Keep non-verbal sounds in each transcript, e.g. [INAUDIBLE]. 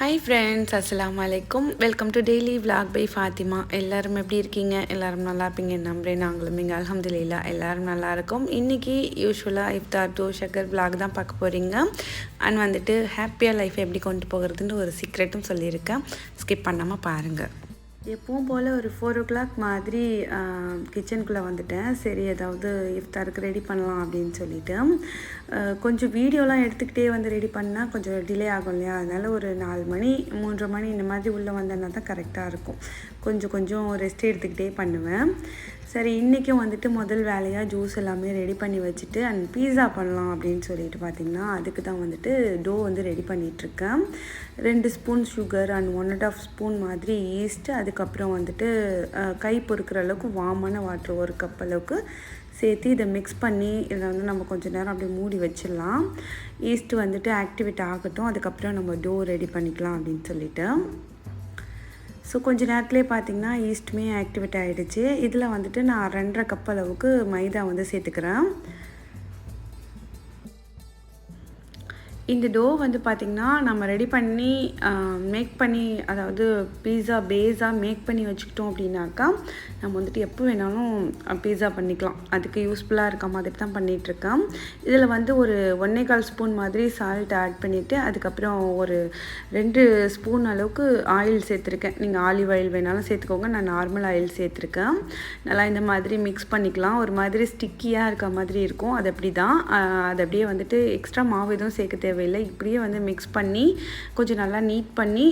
Hi friends அஸ்லாம் அலைக்கும் welcome to daily vlog by Fathima எல்லோரும் எப்படி இருக்கீங்க? எல்லோரும் நல்லா இருப்பீங்க நம்புறேன். நாங்களும் இங்கே அல்ஹம்துலில்லா. எல்லோரும் நல்லா இருக்கோம். இன்றைக்கி யூஸ்வலாக இஃப்தார் டூ ஷக்கர் vlog தான் பார்க்க போகிறீங்க அண்ட் வந்துட்டு ஹாப்பியாக லைஃப்பை எப்படி கொண்டு போகிறதுன்னு ஒரு சீக்ரெட்டும் சொல்லியிருக்கேன். ஸ்கிப் பண்ணாமல் பாருங்கள் எப்பவும் போல் ஒரு ஃபோர் ஓ கிளாக் மாதிரி கிச்சனுக்குள்ளே வந்துட்டேன். சரி ஏதாவது இஃப்தாருக்கு ரெடி பண்ணலாம் அப்படின்னு சொல்லிட்டு. கொஞ்சம் வீடியோலாம் எடுத்துக்கிட்டே வந்து ரெடி பண்ணால் கொஞ்சம் டிலே ஆகும் இல்லையா? அதனால் ஒரு நாலு மணி மூன்றரை மணி இந்த மாதிரி உள்ளே வந்தேன்னா தான் கரெக்டாக இருக்கும். கொஞ்சம் கொஞ்சம் ரெஸ்ட் எடுத்துக்கிட்டே பண்ணுவேன். சரி இன்றைக்கும் வந்துட்டு முதல் வேலையாக ஜூஸ் எல்லாமே ரெடி பண்ணி வச்சுட்டு அண்ட் பீஸா பண்ணலாம் அப்படின்னு சொல்லிட்டு பார்த்தீங்கன்னா அதுக்கு தான் வந்துட்டு டோ வந்து ரெடி பண்ணிகிட்ருக்கேன் ரெண்டு spoon sugar and one and half spoon மாதிரி ஈஸ்ட்டு அதுக்கப்புறம் வந்துட்டு கை பொறுக்கிற அளவுக்கு வாமான வாட்டர் ஒரு கப் அளவுக்கு சேர்த்து இதை மிக்ஸ் பண்ணி இதை வந்து நம்ம கொஞ்சம் நேரம் அப்படியே மூடி வச்சிடலாம். ஈஸ்ட் வந்துட்டு ஆக்டிவேட் ஆகட்டும் அதுக்கப்புறம் நம்ம டோ ரெடி பண்ணிக்கலாம் அப்படின்னு சொல்லிட்டு. ஸோ கொஞ்சம் நேரத்துலேயே பார்த்தீங்கன்னா ஈஸ்ட்டுமே ஆக்டிவேட் ஆகிடுச்சு இதில் வந்துட்டு நான் ரெண்டரை கப் அளவுக்கு மைதா வந்து சேர்த்துக்கிறேன். இந்த டோ வந்து பார்த்திங்கன்னா நம்ம ரெடி பண்ணி மேக் பண்ணி அதாவது பீஸா பேஸாக மேக் பண்ணி வச்சுக்கிட்டோம் அப்படின்னாக்கா நம்ம வந்துட்டு எப்போ வேணாலும் பீஸா பண்ணிக்கலாம். அதுக்கு யூஸ்ஃபுல்லாக இருக்க மாதிரி தான் பண்ணிகிட்ருக்கேன் இதில் வந்து ஒரு ஒன்றே கால் ஸ்பூன் மாதிரி சால்ட் ஆட் பண்ணிவிட்டு அதுக்கப்புறம் ஒரு ரெண்டு ஸ்பூன் அளவுக்கு ஆயில் சேர்த்துருக்கேன். நீங்கள் ஆலிவ் ஆயில் வேணாலும் சேர்த்துக்கோங்க. நான் நார்மல் ஆயில் சேர்த்துருக்கேன். நல்லா இந்த மாதிரி மிக்ஸ் பண்ணிக்கலாம். ஒரு மாதிரி ஸ்டிக்கியாக இருக்க மாதிரி இருக்கும். அது அப்படி தான் அது அப்படியே வந்துட்டு எக்ஸ்ட்ரா மாவு எதுவும் சேர்க்க தேவை தேவையில்லை. இப்படியே வந்து மிக்ஸ் பண்ணி கொஞ்சம் நல்லா நீட் பண்ணி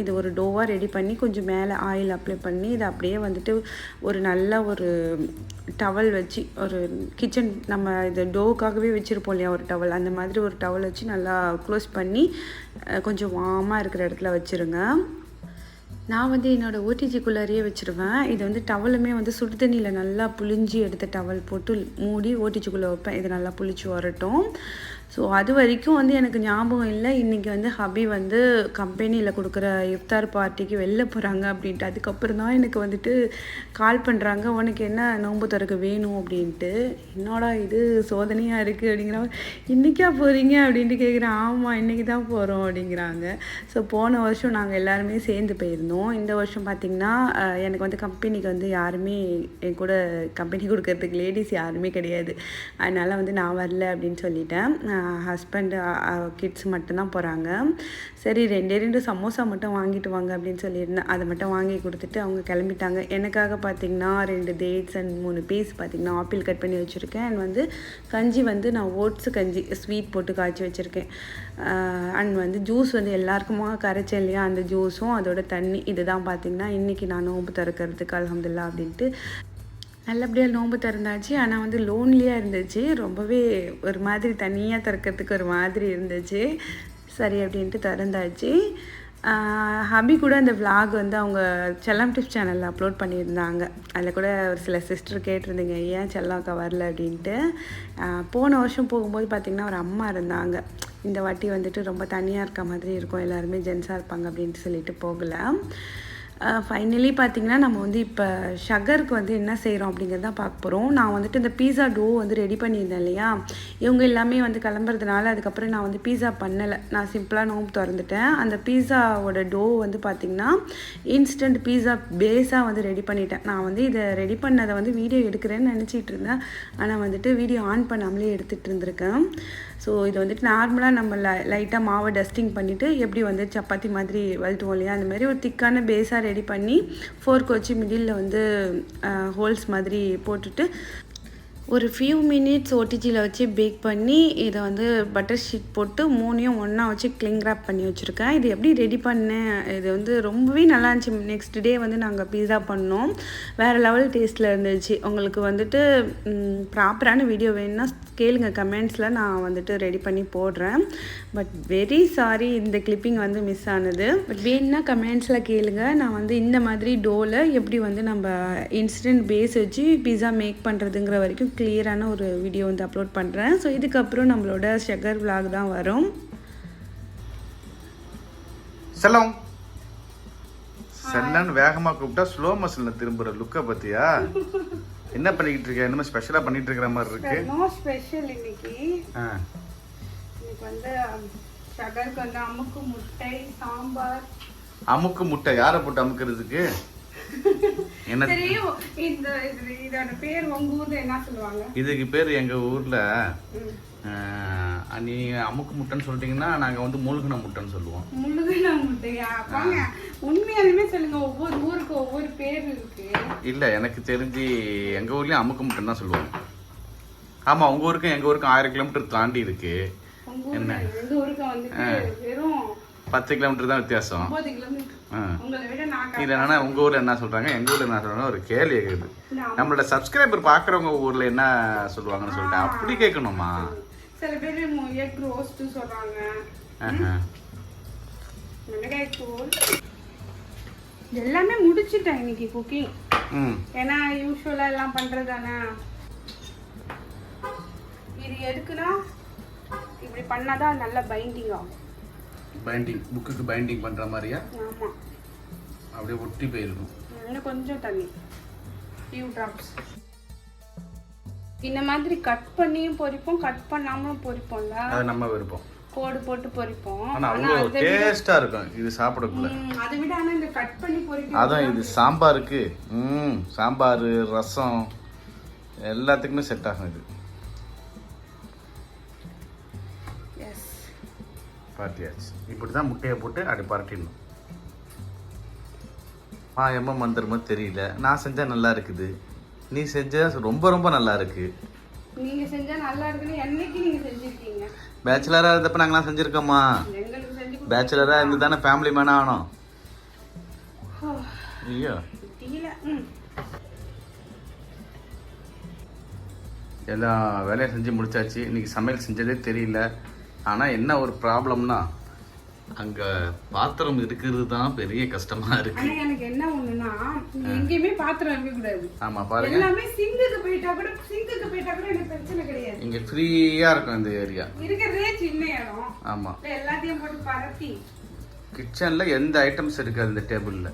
இது ஒரு டோவாக ரெடி பண்ணி கொஞ்சம் மேலே ஆயில் அப்ளை பண்ணி இதை அப்படியே வந்துட்டு ஒரு நல்ல ஒரு டவல் வச்சு ஒரு கிச்சன் நம்ம இது டோவுக்காகவே வச்சுருப்போம் இல்லையா ஒரு டவல் அந்த மாதிரி ஒரு டவல் வச்சு நல்லா க்ளோஸ் பண்ணி கொஞ்சம் வார்மாக இருக்கிற இடத்துல வச்சுருங்க. நான் வந்து என்னோடய ஓடிஜிக்குள்ளாரியே வச்சுருவேன். இது வந்து டவலுமே வந்து சுடு தண்ணியில் நல்லா புளிஞ்சி எடுத்த டவல் போட்டு மூடி ஓடிஜிக்குள்ளே வைப்பேன். இது நல்லா புளிச்சு வரட்டும். ஸோ அது வரைக்கும் வந்து எனக்கு ஞாபகம் இல்லை. இன்றைக்கி வந்து ஹபி வந்து கம்பெனியில் கொடுக்குற இஃப்தார் பார்ட்டிக்கு வெளில போகிறாங்க அப்படின்ட்டு. அதுக்கப்புறம் தான் எனக்கு வந்துட்டு கால் பண்ணுறாங்க உனக்கு என்ன நோன்பு திறக்க வேணும் அப்படின்ட்டு. என்னோட இது சோதனையாக இருக்குது அப்படிங்கிற இன்றைக்கா போகிறீங்க அப்படின்ட்டு கேட்குறேன் ஆமாம் இன்றைக்கி தான் போகிறோம் அப்படிங்கிறாங்க. ஸோ போன வருஷம் நாங்கள் எல்லாருமே சேர்ந்து போயிருந்தோம். இந்த வருஷம் பார்த்திங்கன்னா எனக்கு வந்து கம்பெனிக்கு வந்து யாருமே என் கூட கம்பெனி கொடுக்கறதுக்கு லேடிஸ் யாருமே கிடையாது. அதனால் வந்து நான் வரல அப்படின்னு சொல்லிட்டேன். ஹஸ்பண்டு கிட்ஸ் மட்டும்தான் போகிறாங்க சரி ரெண்டே ரெண்டு சமோசா மட்டும் வாங்கிட்டு வாங்க அப்படின்னு சொல்லியிருந்தேன். அதை மட்டும் வாங்கி கொடுத்துட்டு அவங்க கிளம்பிட்டாங்க. எனக்காக பார்த்தீங்கன்னா ரெண்டு டேட்ஸ் அண்ட் மூணு பீஸ் பார்த்திங்கன்னா ஆப்பிள் கட் பண்ணி வச்சுருக்கேன். அண்ட் வந்து கஞ்சி வந்து நான் ஓட்ஸ் கஞ்சி ஸ்வீட் போட்டு காய்ச்சி வச்சுருக்கேன். அண்ட் வந்து ஜூஸ் வந்து எல்லாருக்குமா கரைச்சேன் இல்லையா? அந்த ஜூஸும் அதோட தண்ணி இதுதான் பார்த்திங்கன்னா இன்றைக்கி நான் நோம்பு திறக்கிறதுக்கு அலமதுல்லா அப்படின்ட்டு நல்லபடியாக நோன்பு திறந்தாச்சு. ஆனால் வந்து லோன்லியாக இருந்துச்சு. ரொம்பவே ஒரு மாதிரி தனியாக திறக்கிறதுக்கு ஒரு மாதிரி இருந்துச்சு. சரி அப்படின்ட்டு திறந்தாச்சு. ஹபி கூட அந்த vlog வந்து அவங்க செல்லம் டிப்ஸ் சேனலில் அப்லோட் பண்ணியிருந்தாங்க. அதில் கூட ஒரு சில சிஸ்டர் கேட்டிருந்தீங்க ஏன் செல்லாக்கா வரல? அப்படின்ட்டு. போன வருஷம் போகும்போது பார்த்திங்கன்னா ஒரு அம்மா இருந்தாங்க. இந்த வாட்டி வந்துட்டு ரொம்ப தனியாக இருக்க மாதிரி இருக்கும். எல்லாருமே ஜென்ஸாக இருப்பாங்க அப்படின்ட்டு சொல்லிட்டு போகலை. ஃபைனலி பார்த்தீங்கன்னா நம்ம வந்து இப்போ ஷகருக்கு வந்து என்ன செய்கிறோம் அப்படிங்கிறத பார்க்க போகிறோம் நான் வந்துட்டு இந்த பீஸா டோ வந்து ரெடி பண்ணியிருந்தேன் இல்லையா? இவங்க எல்லாமே வந்து கிளம்புறதுனால அதுக்கப்புறம் நான் வந்து பீஸா பண்ணலை. நான் சிம்பிளாக நோம்பு திறந்துட்டேன். அந்த பீஸாவோட டோ வந்து பார்த்திங்கன்னா இன்ஸ்டன்ட் பீஸா பேஸாக வந்து ரெடி பண்ணிட்டேன். நான் வந்து இதை ரெடி பண்ணதை வந்து வீடியோ எடுக்கிறேன்னு நினச்சிட்டு இருந்தேன். ஆனால் வந்துட்டு வீடியோ ஆன் பண்ணாமலே எடுத்துகிட்டு இருந்திருக்கேன். ஸோ இது வந்துட்டு நார்மலாக நம்ம லை லைட்டாக மாவை டஸ்டிங் பண்ணிவிட்டு எப்படி வந்து சப்பாத்தி மாதிரி வளர்த்துவோம் இல்லையா? அந்த மாதிரி ஒரு திக்கான பேஸாக ரெடி பண்ணி ஃபோர்க் வச்சு மிடில் வந்து ஹோல்ஸ் மாதிரி போட்டுட்டு ஒரு ஃபியூ மினிட்ஸ் ஓடிஜியில் வச்சு பேக் பண்ணி இதை வந்து பட்டர் ஷீட் போட்டு மூணையும் ஒன்றா வச்சு கிளிங் ரேப் பண்ணி வச்சுருக்கேன். இது எப்படி ரெடி பண்ணேன்? இது வந்து ரொம்பவே நல்லா இருந்துச்சு. நெக்ஸ்ட் டே வந்து நாங்கள் பீஸா பண்ணோம். வேறு லெவல் டேஸ்ட்டில் இருந்துச்சு. உங்களுக்கு வந்துட்டு ப்ராப்பரான வீடியோ வேணும்னா கேளுங்க. கமெண்ட்ஸில் நான் வந்துட்டு ரெடி பண்ணி போடுறேன். பட் வெரி சாரி இந்த கிளிப்பிங் வந்து மிஸ் ஆனது. பட் வேணும்னா கமெண்ட்ஸில் கேளுங்க. நான் வந்து இந்த மாதிரி டோவில் எப்படி வந்து நம்ம இன்ஸ்டன்ட் பேஸ் வச்சு பீஸா மேக் பண்ணுறதுங்கிற வரைக்கும் கிளியரான ஒரு வீடியோ வந்து அப்லோட் பண்ணுறேன் ஸோ இதுக்கப்புறம் நம்மளோட ஷகர் vlog தான் வரும். செல்லம். செல்லன்னு வேகமா கூப்பிட்டா ஸ்லோ மோஷன்ல திரும்புற லுக்க பத்தியா என்ன பண்ணிக்கிட்டு இருக்க? என்னமோ ஸ்பெஷலா பண்ணிட்டு இருக்கிற மாதிரி இருக்கு. நோ ஸ்பெஷல் இன்னைக்கு. ஆ, இன்னைக்கு வந்து சகருக்கு வந்து அமுக்கு முட்டை சாம்பார். அமுக்கு முட்டை. யாரை போட்டு அமுக்கிறதுக்கு? என்ன? இந்த இதோட பேர் உங்க ஊர்ல என்ன சொல்லுவாங்க? இதுக்கு பேர் எங்க ஊர்ல நீ அமுக்கு முட்டைன்னு சொல்லிட்டீங்கன்னா நாங்க வந்து மூழ்கின முட்டைன்னு சொல்லுவோம். முழுகுன முட்டையா? வாங்க உண்மையாலுமே சொல்லுங்க ஒவ்வொரு ஊருக்கு ஒவ்வொரு பேர் இருக்கு. இல்ல எனக்கு தெரிஞ்சு எங்க ஊர்லயும் அமுக்கு முட்டைன்னு தான் சொல்லுவாங்க. ஆமா உங்க ஊருக்கும் எங்க ஊருக்கும் ஆயிரம் கிலோமீட்டர் தாண்டி இருக்கு. ஊர்ல எங்க ஊருக்கு வந்துட்டு வெறும் பத்து கிலோமீட்டர் தான் வித்தியாசம். ஒன்பது கிலோமீட்டர் ஆ. உங்களை ஊர்ல என்ன சொல்றாங்க? எங்க ஊர்ல என்ன சொல்றாங்க ஒரு கேள்வி இந்த நம்மளோட சப்ஸ்கிரைபர் பாக்குறவங்க ஊர்ல என்ன சொல்லுவாங்கன்னு சொல்லிட்டு அப்படி கேட்கணுமா? சில பேர் எக் ரோஸ்ட். மிளகாய் தூள் எல்லாமே முடிச்சிட்டேன் இன்னைக்கு குக்கிங் ஏன்னா யூஸ்வலா எல்லாம் பண்றது தானே இது எதுக்குன்னா இப்படி பண்ணாதான் நல்ல பைண்டிங் ஆகும். பைண்டிங் புக்குக்கு பைண்டிங் பண்ற மாதிரியா? ஆமா. அப்படியே ஒட்டி போயிருக்கும். இன்னும் கொஞ்சம் தண்ணி. ஃபியூ ட்ராப்ஸ் இந்த மாதிரி கட் பண்ணியும் பொரிப்போம் கட் பண்ணாமலும் பொரிப்போம்ல அது நம்ம விருப்பம். கோடு போட்டு பொரிப்போம் ஆனா ஆனா அவ்வளோ அதை விட- டேஸ்டா இருக்கும். இது சாப்பிடக்குள்ள. அதை விட ஆனா இந்த கட் பண்ணி பொரிக்கிறது அதான் இது சாம்பாருக்கு. ம் சாம்பார் ரசம் எல்லாத்துக்குமே செட் ஆகும் இது. பாட்டியாச்சு இப்படி தான் முட்டையை போட்டு அப்படி பரட்டிடணும். எம்ம மந்திரமோ தெரியல. நான் செஞ்சா நல்லா இருக்குது. நீ செஞ்சா ரொம்ப ரொம்ப நல்லா இருக்கு. நீங்க செஞ்சா நல்லா இருக்குன்னு என்னைக்கு நீங்க செஞ்சிருக்கீங்க? பேச்சுலராக இருந்தப்ப நாங்களாம் செஞ்சுருக்கோமா? எங்களுக்கு செஞ்சு கொடு- பேச்சுலராக இருந்து தானே ஃபேமிலி மேனாக ஆனோம் ஐயோ. எல்லா வேலையும் செஞ்சு முடிச்சாச்சு. இன்னைக்கு சமையல் செஞ்சதே தெரியல. ஆனால் என்ன ஒரு ப்ராப்ளம்னா அங்கே பாத்திரம் இருக்கிறது தான் பெரிய கஷ்டமாக இருக்கு. ஆனா எனக்கு என்ன ஒண்ணுன்னா எங்கேயுமே பாத்திரம் இருக்க கூடாது ஆமாம் பாருங்க. எல்லாமே சிங்குக்கு போயிட்டா கூட சிங்குக்கு போயிட்டா கூட எனக்கு பிரச்சனை கிடையாது. இங்கே ஃப்ரீயாக இருக்கும் இந்த ஏரியா இருக்கிறதே சின்ன இடம். இல்ல எல்லாத்தையும் போட்டு பரப்பி. கிச்சனில் எந்த ஐட்டம்ஸ் இருக்காது இந்த டேபிளில்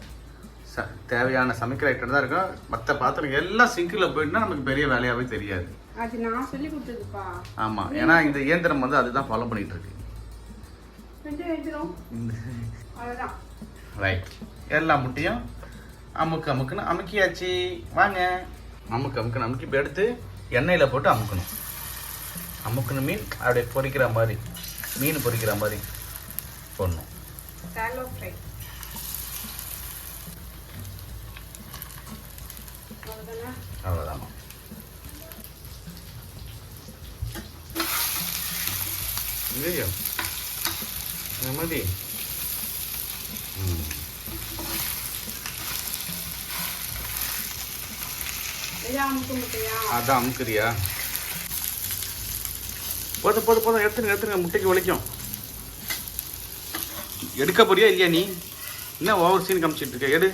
தேவையான சமைக்கிற ஐட்டம் தான் இருக்கும். மற்ற பாத்திரம் எல்லாம் சிங்கில் போயிட்டுனா நமக்கு பெரிய வேலையாகவே தெரியாது. அது நான் சொல்லி கொடுத்ததுப்பா. ஆமாம் ஏன்னா இந்த இயந்திரம் வந்து அதுதான் ஃபாலோ பண்ணிட்டு இருக்கு ரைட் எல்லா முட்டையும் அமுக்கு அமுக்குன்னு அமுக்கியாச்சு. வாங்க. அமுக்கு அமுக்குன்னு அமுக்கி இப்ப எடுத்து எண்ணெயில் போட்டு அமுக்கணும். அமுக்குன்னு மீன் அப்படியே பொரிக்கிற மாதிரி மீன் பொரிக்கிற மாதிரி போடணும். சாலோ இல்லையோ? முட்டையா அதான் அமுக்குறியா? போதும் போதும் போதும் எடுத்துருங்க எடுத்துருங்க முட்டைக்கு வலிக்கும். எடுக்க போறியா இல்லையா நீ? என்ன ஓவர் சீன் காமிச்சிட்டு இருக்க? எடு.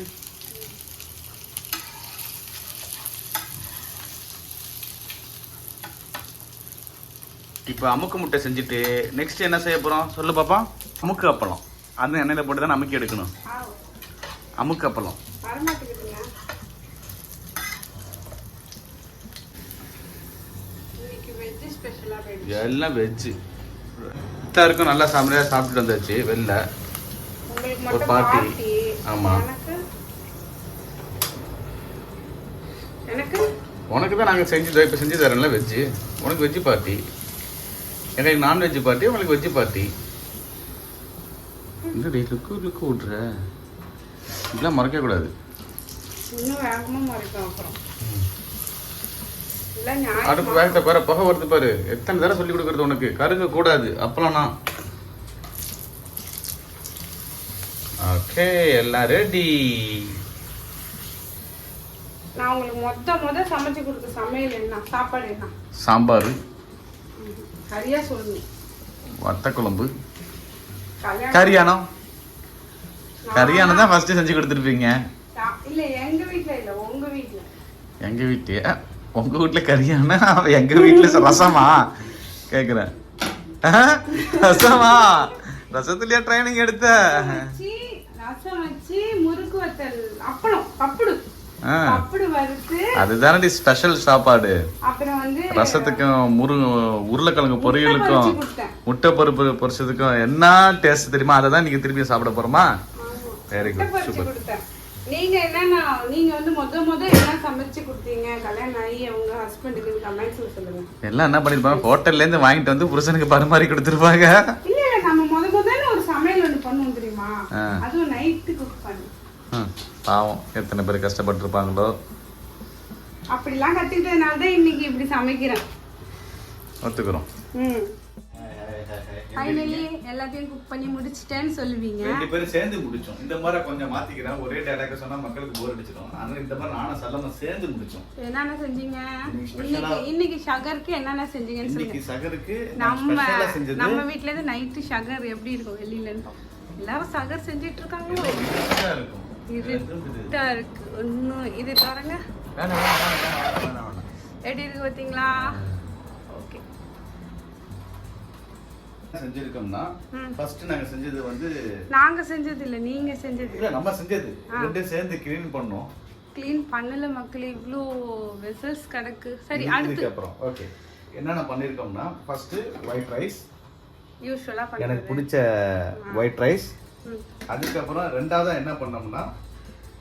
இப்போ அமுக்கு முட்டை செஞ்சுட்டு நெக்ஸ்ட் என்ன செய்ய போறோம்? சொல்லு பாப்பா. அமுக்கு அப்பளம். அந்த எண்ணெயில் போட்டு தான் அமுக்கி எடுக்கணும். அமுக்கு அப்பளம். எல்லாம் வெஜ்ஜு எல்லாருக்கும் நல்லா சாமியாக சாப்பிட்டுட்டு வந்தாச்சு வெளில. ஒரு. பார்ட்டி ஆமா. எனக்கு? எனக்கு? உனக்கு தான் நாங்கள் செஞ்சு இப்போ செஞ்சு தரோம்ல வெஜ்ஜு உனக்கு வெஜ்ஜு பார்ட்டி எனக்கு நான்வெஜ் பார்ட்டி உங்களுக்கு வெஜ்ஜு பார்ட்டி என்னடி லுக்கு லுக்கு விட்ற இதெல்லாம் மறக்கக்கூடாது அடுப்பு வேகத்தை பாரு புகை வருது பாரு. எத்தனை தடவை சொல்லி கொடுக்குறது உனக்கு? கருக கூடாது அப்பளம்னா ஓகே எல்லாம் ரெடி நான் உங்களுக்கு மொத்த மொத சமைச்சு கொடுத்த சமையல் என்ன? சாப்பாடு என்ன? சாம்பார். சரியா சொல்லணும் வத்த குழம்பு கல்யாணம் கரியானம் கரியானம் தான் ஃபர்ஸ்ட் செஞ்சு கொடுத்துருப்பீங்க. இல்ல எங்க வீட்ல இல்ல உங்க வீட்ல. எங்க வீட்டு உங்க வீட்டுல கரியானா எங்க வீட்டுல ரசமா? கேக்குறேன். ரசமா? ரசத்துலயா ட்ரைனிங் எடுத்த? ரசம் வச்சு முறுக்கு வத்தல் அப்பளம் பப்புடு. அதுதானடி ஸ்பெஷல் சாப்பாடு. ரசத்துக்கும் முரு உருளைக்கிழங்கு பொரியலுக்கும் முட்டை பருப்பு பொரிச்சதுக்கும் என்ன டேஸ்ட் தெரியுமா? அதை தான் நீங்க திருப்பி சாப்பிட போறோமா? வெரி குட் சூப்பர் நீங்க என்னன்னா நீங்க வந்து முத முத என்ன சமைச்சு கொடுத்தீங்க. கல்யாணம் ஆகி உங்க ஹஸ்பண்டுக்கு கமெண்ட்ஸ்ல சொல்லுங்க. எல்லாம் என்ன பண்ணிருப்பாங்க? ஹோட்டல்ல இருந்து வாங்கிட்டு வந்து புருஷனுக்கு பரிமாறி கொடுத்துருப்பாங்க. இல்ல இல்ல நம்ம முத முதல்ல ஒரு சமையல் பண்ணுவோம் தெரியுமா. அதுவும் நைட்டு குக் பண்ணு. பாவம். எத்தனை பேர் கஷ்டப்பட்டிருப்பாங்களோ. அப்படிலாம் கத்துக்கிட்டதுனால தான் இன்னைக்கு இப்படி சமைக்கிறேன். ஒத்துக்கிறோம். ம். ஃபைனலி எல்லாத்தையும் குக் பண்ணி முடிச்சிட்டேன்னு சொல்லுவீங்க. ரெண்டு பேரும் சேர்ந்து முடிச்சோம். இந்த மாதிரி கொஞ்சம் மாத்திக்கிறேன். ஒரே டேட்டாக்க சொன்னா மக்களுக்கு போர் அடிச்சிடும். அதனால இந்த மாதிரி நானும் சல்லமா சேர்ந்து முடிச்சோம். என்னென்ன செஞ்சீங்க? இன்னைக்கு இன்னைக்கு ஷகருக்கு என்னென்ன செஞ்சீங்கன்னு இன்னைக்கு சொல்லுங்க சகருக்கு நம்ம நம்ம வீட்ல இருந்து நைட்டு ஷகர் எப்படி இருக்கும் வெளியிலன்னு பார்ப்போம். எல்லாரும் சகர் செஞ்சுட்டு இருக்காங்களோ? இருக்கும் இருட்டா இருக்கு. ஒன்றும் இது பாருங்க. எப்படி இருக்கு பார்த்தீங்களா ஓகே. செஞ்சிருக்கோம்னா ம். ஃபர்ஸ்ட் நாங்க செஞ்சது வந்து நாங்க செஞ்சது இல்ல நீங்க செஞ்சது. இல்ல நம்ம செஞ்சது. ரெண்டும் சேர்ந்து கிளீன் பண்ணோம். க்ளீன் பண்ணல மக்கள் இவ்ளோ வெசல்ஸ் கிடக்கு. சரி அடுத்து. அப்புறம் ஓகே என்னென்ன பண்ணிருக்கோம்னா ஃபர்ஸ்ட் ஒயிட் ரைஸ் யூஸ்வலா எனக்கு பிடிச்ச ஒயிட் ரைஸ். அதுக்கப்புறம் ரெண்டாவதா என்ன பண்ணோம்னா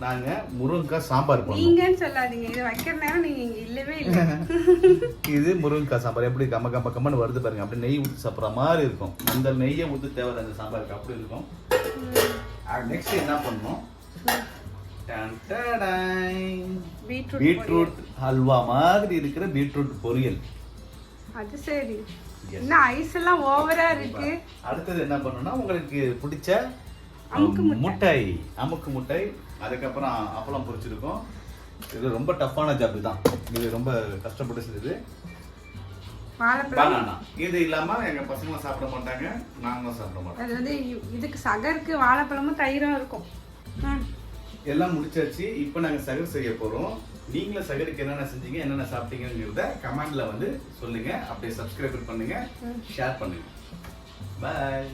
நாங்க முருங்கைக்காய் சாம்பார் பண்ணோம். நீங்கன்னு சொல்லாதீங்க. இது வைக்கிற நேரம் நீங்க இங்க இல்லவே இல்ல. [LAUGHS] இது முருங்கைக்காய் சாம்பார். எப்படி கம்ம கம்ம கம்மன்னு வருது பாருங்க. அப்படியே நெய் ஊற்றி சாப்பிட்ற மாதிரி இருக்கும். அந்த நெய்யை ஊற்றி தேவை அந்த சாம்பாருக்கு அப்படி இருக்கும். நெக்ஸ்ட் என்ன பண்ணோம்? பீட்ரூட் ஹல்வா மாதிரி இருக்கிற பீட்ரூட் பொரியல். அது சரி. என்ன ஐஸ் எல்லாம் ஓவரா இருக்கு. அடுத்தது என்ன பண்ணணும்னா உங்களுக்கு பிடிச்ச முட்டை. அமுக்கு முட்டை. அதுக்கப்புறம் அப்பளம் பொரிச்சிருக்கோம். இது ரொம்ப டஃப்பான ஜாப் தான். இது ரொம்ப கஷ்டப்பட்டு செஞ்சது பனானா. இது இல்லாம எங்க பசங்க சாப்பிட மாட்டாங்க. நாங்களும் சாப்பிட மாட்டோம். அது வந்து இதுக்கு சகருக்கு வாழைப்பழமும் தயிரும் இருக்கும். எல்லாம் முடிச்சாச்சு. இப்போ நாங்க சகர் செய்ய போறோம். நீங்களும் சகருக்கு என்னென்ன செஞ்சீங்க என்னென்ன சாப்பிட்டீங்கிறத கமெண்ட்ல வந்து சொல்லுங்க. அப்படியே சப்ஸ்கிரைப் பண்ணுங்க ஷேர் பண்ணுங்க. பாய்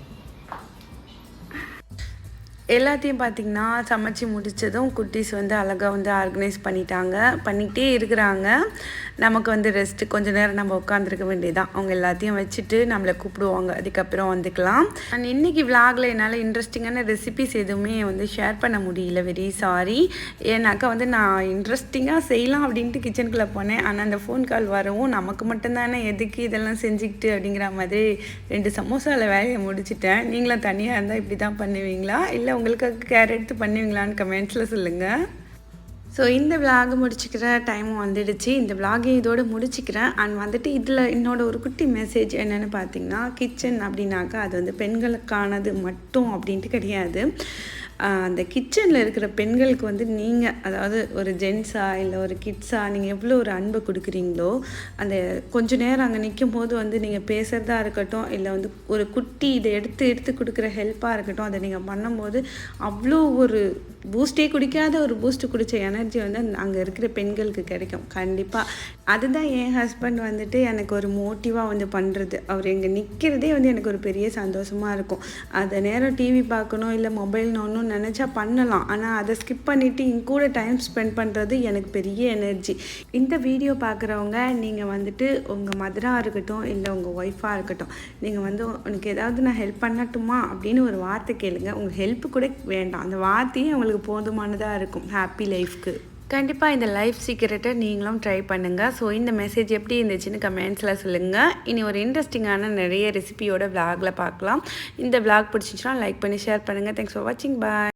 எல்லாத்தையும் பார்த்தீங்கன்னா சமைச்சு முடித்ததும் குட்டீஸ் வந்து அழகாக வந்து ஆர்கனைஸ் பண்ணிட்டாங்க. பண்ணிக்கிட்டே இருக்கிறாங்க. நமக்கு வந்து ரெஸ்ட்டு கொஞ்ச நேரம் நம்ம உட்காந்துருக்க வேண்டியதான் அவங்க எல்லாத்தையும் வச்சுட்டு நம்மளை கூப்பிடுவாங்க. அதுக்கப்புறம் வந்துக்கலாம். அண்ட் இன்னைக்கு விலாகில் என்னால் இன்ட்ரெஸ்டிங்கான ரெசிபிஸ் எதுவுமே வந்து ஷேர் பண்ண முடியல. வெரி சாரி ஏன்னாக்கா வந்து நான் இன்ட்ரெஸ்டிங்காக செய்யலாம் அப்படின்ட்டு கிச்சனுக்குள்ளே போனேன். ஆனால் அந்த ஃபோன் கால் வரவும் நமக்கு மட்டும்தானே எதுக்கு இதெல்லாம் செஞ்சுக்கிட்டு அப்படிங்கிற மாதிரி ரெண்டு சமோசாவில் வேலையை முடிச்சிட்டேன். நீங்களும் தனியாக இருந்தால் இப்படி தான் பண்ணுவீங்களா? இல்லை உங்களுக்காக கேர் எடுத்து பண்ணுவீங்களான்னு கமெண்ட்ஸில் சொல்லுங்கள் ஸோ இந்த விலாக் முடிச்சுக்கிற டைமும் வந்துடுச்சு. இந்த விலாகையும் இதோடு முடிச்சுக்கிறேன். அண்ட் வந்துட்டு இதில் என்னோட ஒரு குட்டி மெசேஜ் என்னென்னு பார்த்தீங்கன்னா கிச்சன் அப்படின்னாக்கா அது வந்து பெண்களுக்கானது மட்டும் அப்படின்ட்டு கிடையாது. அந்த கிச்சனில் இருக்கிற பெண்களுக்கு வந்து நீங்கள் அதாவது ஒரு ஜென்ஸா இல்லை ஒரு கிட்ஸா நீங்கள் எவ்வளோ ஒரு அன்பை கொடுக்குறீங்களோ அந்த கொஞ்ச நேரம் அங்கே நிற்கும் போது வந்து நீங்கள் பேசுகிறதா இருக்கட்டும் இல்லை வந்து ஒரு குட்டி இதை எடுத்து எடுத்து கொடுக்குற ஹெல்ப்பாக இருக்கட்டும் அதை நீங்கள் பண்ணும்போது அவ்வளோ ஒரு பூஸ்டே குடிக்காத ஒரு பூஸ்ட் குடித்த எனர்ஜி வந்து அங்கே இருக்கிற பெண்களுக்கு கிடைக்கும். கண்டிப்பாக அதுதான் என் ஹஸ்பண்ட் வந்துட்டு எனக்கு ஒரு மோட்டிவாக வந்து பண்ணுறது அவர் இங்கே நிற்கிறதே வந்து எனக்கு ஒரு பெரிய சந்தோஷமாக இருக்கும். அதை நேரம் டிவி பார்க்கணும் இல்லை மொபைல் நோண்டணும் நினச்சா பண்ணலாம். ஆனால் அதை ஸ்கிப் பண்ணிவிட்டு இங்கூட டைம் ஸ்பெண்ட் பண்ணுறது எனக்கு பெரிய எனர்ஜி இந்த வீடியோ பார்க்குறவங்க நீங்கள் வந்துட்டு உங்கள் மதராக இருக்கட்டும் இல்லை உங்கள் ஒய்ஃபாக இருக்கட்டும் நீங்கள் வந்து உனக்கு ஏதாவது நான் ஹெல்ப் பண்ணட்டுமா? அப்படின்னு ஒரு வார்த்தை கேளுங்க. உங்கள் ஹெல்ப் கூட வேண்டாம். அந்த வார்த்தையே உங்களுக்கு போதுமானதாக இருக்கும். ஹாப்பி லைஃப்க்கு கண்டிப்பாக இந்த லைஃப் சீக்கிரட்டை நீங்களும் ட்ரை பண்ணுங்கள் ஸோ இந்த மெசேஜ் எப்படி இருந்துச்சுன்னு கமெண்ட்ஸில் சொல்லுங்கள் இனி ஒரு இன்ட்ரெஸ்டிங்கான நிறைய ரெசிபியோட விளாகில் பார்க்கலாம் இந்த விளாக் பிடிச்சிச்சுன்னா லைக் பண்ணி ஷேர் பண்ணுங்கள் தேங்க்ஸ் ஃபார் வாட்சிங் பாய்